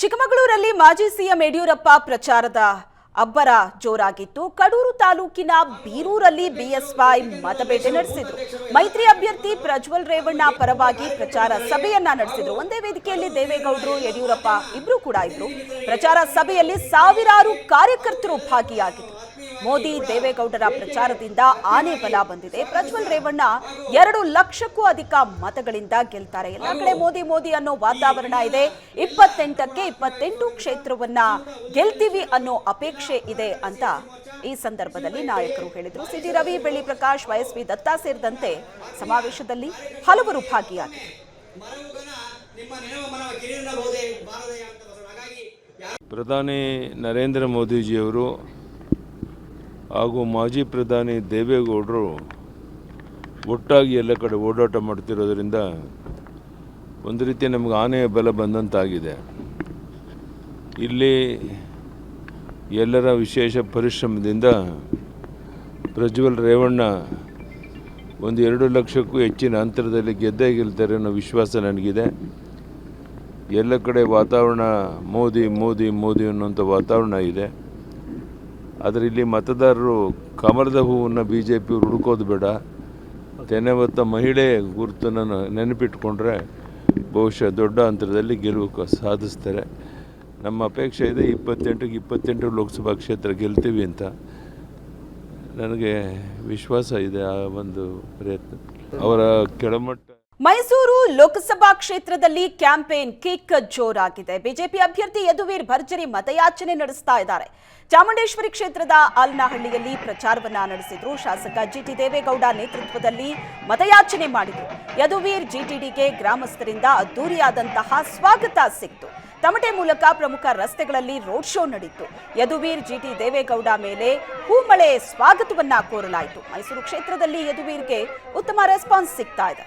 ಚಿಕ್ಕಮಗಳೂರಲ್ಲಿ ಮಾಜಿ ಸಿಎಂ ಯಡಿಯೂರಪ್ಪ ಪ್ರಚಾರದ ಅಬ್ಬರ ಜೋರಾಗಿತ್ತು. ಕಡೂರು ತಾಲೂಕಿನ ಬೀರೂರಲ್ಲಿ ಬಿಎಸ್ವೈ ಮತಬೇಟೆ ನಡೆಸಿದ್ರು. ಮೈತ್ರಿ ಅಭ್ಯರ್ಥಿ ಪ್ರಜ್ವಲ್ ರೇವಣ್ಣ ಪರವಾಗಿ ಪ್ರಚಾರ ಸಭೆಯನ್ನ ನಡೆಸಿದ್ರು. ಒಂದೇ ವೇದಿಕೆಯಲ್ಲಿ ದೇವೇಗೌಡರು, ಯಡಿಯೂರಪ್ಪ ಇಬ್ರು ಕೂಡ ಇದ್ರು. ಪ್ರಚಾರ ಸಭೆಯಲ್ಲಿ ಸಾವಿರಾರು ಕಾರ್ಯಕರ್ತರು ಭಾಗಿಯಾಗಿದ್ರು. ಮೋದಿ ದೇವೇಗೌಡರ ಪ್ರಚಾರದಿಂದ ಆನೆ ಬಲ ಬಂದಿದೆ. ಪ್ರಜ್ವಲ್ ರೇವಣ್ಣ ಎರಡು ಲಕ್ಷಕ್ಕೂ ಅಧಿಕ ಮತಗಳಿಂದ ಗೆಲ್ತಾರೆ. ಎಲ್ಲ ಕಡೆ ಮೋದಿ ಮೋದಿ ಅನ್ನೋ ವಾತಾವರಣ ಇದೆ. ಇಪ್ಪತ್ತೆಂಟಕ್ಕೆ ಇಪ್ಪತ್ತೆಂಟು ಕ್ಷೇತ್ರವನ್ನ ಗೆಲ್ತೀವಿ ಅನ್ನೋ ಅಪೇಕ್ಷೆ ಇದೆ ಅಂತ ಈ ಸಂದರ್ಭದಲ್ಲಿ ನಾಯಕರು ಹೇಳಿದರು. ಸಿಟಿ ರವಿ, ಬೆಳ್ಳಿ ಪ್ರಕಾಶ್, ವೈಎಸ್ವಿ ದತ್ತಾ ಸೇರಿದಂತೆ ಸಮಾವೇಶದಲ್ಲಿ ಹಲವರು ಭಾಗಿಯಾಗಿದ್ದರು. ಪ್ರಧಾನಿ ನರೇಂದ್ರ ಮೋದಿಜಿಯವರು ಹಾಗೂ ಮಾಜಿ ಪ್ರಧಾನಿ ದೇವೇಗೌಡರು ಒಟ್ಟಾಗಿ ಎಲ್ಲ ಕಡೆ ಓಡಾಟ ಮಾಡ್ತಿರೋದರಿಂದ ಒಂದು ರೀತಿ ನಮಗೆ ಆನೆಯ ಬಲ ಬಂದಂತಾಗಿದೆ. ಇಲ್ಲಿ ಎಲ್ಲರ ವಿಶೇಷ ಪರಿಶ್ರಮದಿಂದ ಪ್ರಜ್ವಲ್ ರೇವಣ್ಣ ಒಂದು ಎರಡು ಲಕ್ಷಕ್ಕೂ ಹೆಚ್ಚಿನ ಅಂತರದಲ್ಲಿ ಗೆದ್ದೇ ಗೆಲ್ತಾರೆ ಅನ್ನೋ ವಿಶ್ವಾಸ ನನಗಿದೆ. ಎಲ್ಲ ಕಡೆ ವಾತಾವರಣ ಮೋದಿ ಮೋದಿ ಮೋದಿ ಅನ್ನುವಂಥ ವಾತಾವರಣ ಇದೆ. ಆದರೆ ಇಲ್ಲಿ ಮತದಾರರು ಕಮಲದ ಹೂವನ್ನು ಬಿ ಜೆ ಪಿ ಹುಡುಕೋದು ಬೇಡ. ತೆನೆ ಹೊತ್ತ ಮಹಿಳೆ ಗುರುತನ್ನು ನೆನಪಿಟ್ಕೊಂಡ್ರೆ ಬಹುಶಃ ದೊಡ್ಡ ಅಂತರದಲ್ಲಿ ಗೆಲುವು ಸಾಧಿಸ್ತಾರೆ. ನಮ್ಮ ಅಪೇಕ್ಷೆ ಇದೆ ಇಪ್ಪತ್ತೆಂಟಿಗೆ ಇಪ್ಪತ್ತೆಂಟು ಲೋಕಸಭಾ ಕ್ಷೇತ್ರ ಗೆಲ್ತೀವಿ ಅಂತ. ನನಗೆ ವಿಶ್ವಾಸ ಇದೆ ಆ ಒಂದು ಪ್ರಯತ್ನ. ಅವರ ಕೆಳಮಟ್ಟ ಮೈಸೂರು ಲೋಕಸಭಾ ಕ್ಷೇತ್ರದಲ್ಲಿ ಕ್ಯಾಂಪೇನ್ ಕಿಕ್ ಜೋರಾಗಿದೆ. ಬಿಜೆಪಿ ಅಭ್ಯರ್ಥಿ ಯದುವೀರ್ ಭರ್ಜರಿ ಮತಯಾಚನೆ ನಡೆಸ್ತಾ ಇದ್ದಾರೆ. ಚಾಮುಂಡೇಶ್ವರಿ ಕ್ಷೇತ್ರದ ಆಲ್ನಹಳ್ಳಿಯಲ್ಲಿ ಪ್ರಚಾರವನ್ನ ನಡೆಸಿದ್ರು ಶಾಸಕ ಜಿಟಿ ದೇವೇಗೌಡ ನೇತೃತ್ವದಲ್ಲಿ ಮತಯಾಚನೆ ಮಾಡಿದ್ರು. ಯದುವೀರ್ ಜಿಟಿಡಿಗೆ ಗ್ರಾಮಸ್ಥರಿಂದ ಅದ್ದೂರಿಯಾದಂತಹ ಸ್ವಾಗತ ಸಿಕ್ತು. ತಮಟೆ ಮೂಲಕ ಪ್ರಮುಖ ರಸ್ತೆಗಳಲ್ಲಿ ರೋಡ್ ಶೋ ನಡೆಯಿತು ಯದುವೀರ್ ಜಿಟಿ ದೇವೇಗೌಡ ಮೇಲೆ ಹೂಮಳೆ ಸ್ವಾಗತವನ್ನ ಕೋರಲಾಯಿತು. ಮೈಸೂರು ಕ್ಷೇತ್ರದಲ್ಲಿ ಯದುವೀರ್ಗೆ ಉತ್ತಮ ರೆಸ್ಪಾನ್ಸ್ ಸಿಗ್ತಾ ಇದೆ.